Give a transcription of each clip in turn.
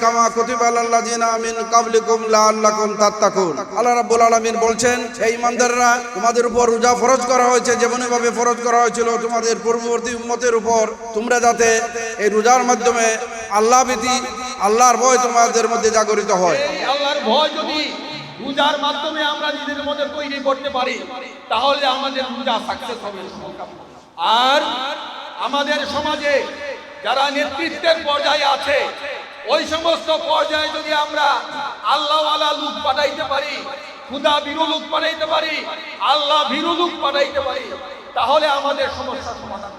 কামা আল্লাহ বলছেন তোমাদের উপর রোজা ফরজ করা হয়েছে ফরজ করা হয়েছিল তোমাদের পূর্ববর্তী উপর। তোমরা যাতে এই রোজার মাধ্যমে ভীতি, আল্লাহর ভয় তোমাদের মধ্যে জাগরিত হয়। করতে পারি, তাহলে আর আমাদের সমাজে যারা নেতৃত্বের পর্যায়ে আছে, ওই সমস্ত পর্যায়ে যদি আমরা আল্লাহওয়ালা লোক পাঠাইতে পারি, খুদা বিরু লোক পাঠাইতে পারি, আল্লাহ ভীরু লোক পাঠাইতে পারি, তাহলে আমাদের সমস্যা সমাধান।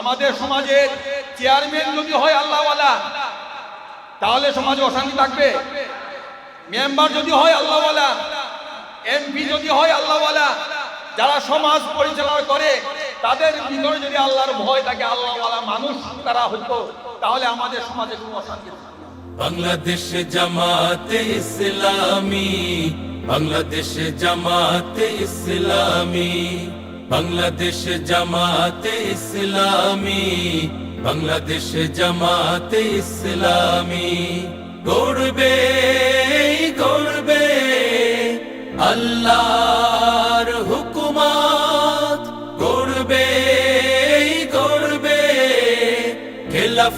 আমাদের সমাজের চেয়ারম্যান যদি হয় আল্লাহওয়ালা, তাহলে সমাজে অশান্তি থাকবে মেম্বার যদি হয় আল্লাহওয়ালা, এমপি যদি হয় আল্লাহওয়ালা, যারা সমাজ পরিচালনা করে তাদের ভিতরে যদি আল্লাহর ভয় থাকে, আল্লাহওয়ালা মানুষ তারা হইতো, তাহলে আমাদের সমাজে কোনো অশান্তি বাংলাদেশ জামাতে ইসলামী, বাংলাদেশ জামাতে ইসলামী, বাংলাদেশ জামাতে ইসলামী, বাংলাদেশ জামাতে ইসলামী। গড়বে গড়বে আল্লাহর হুকুমাত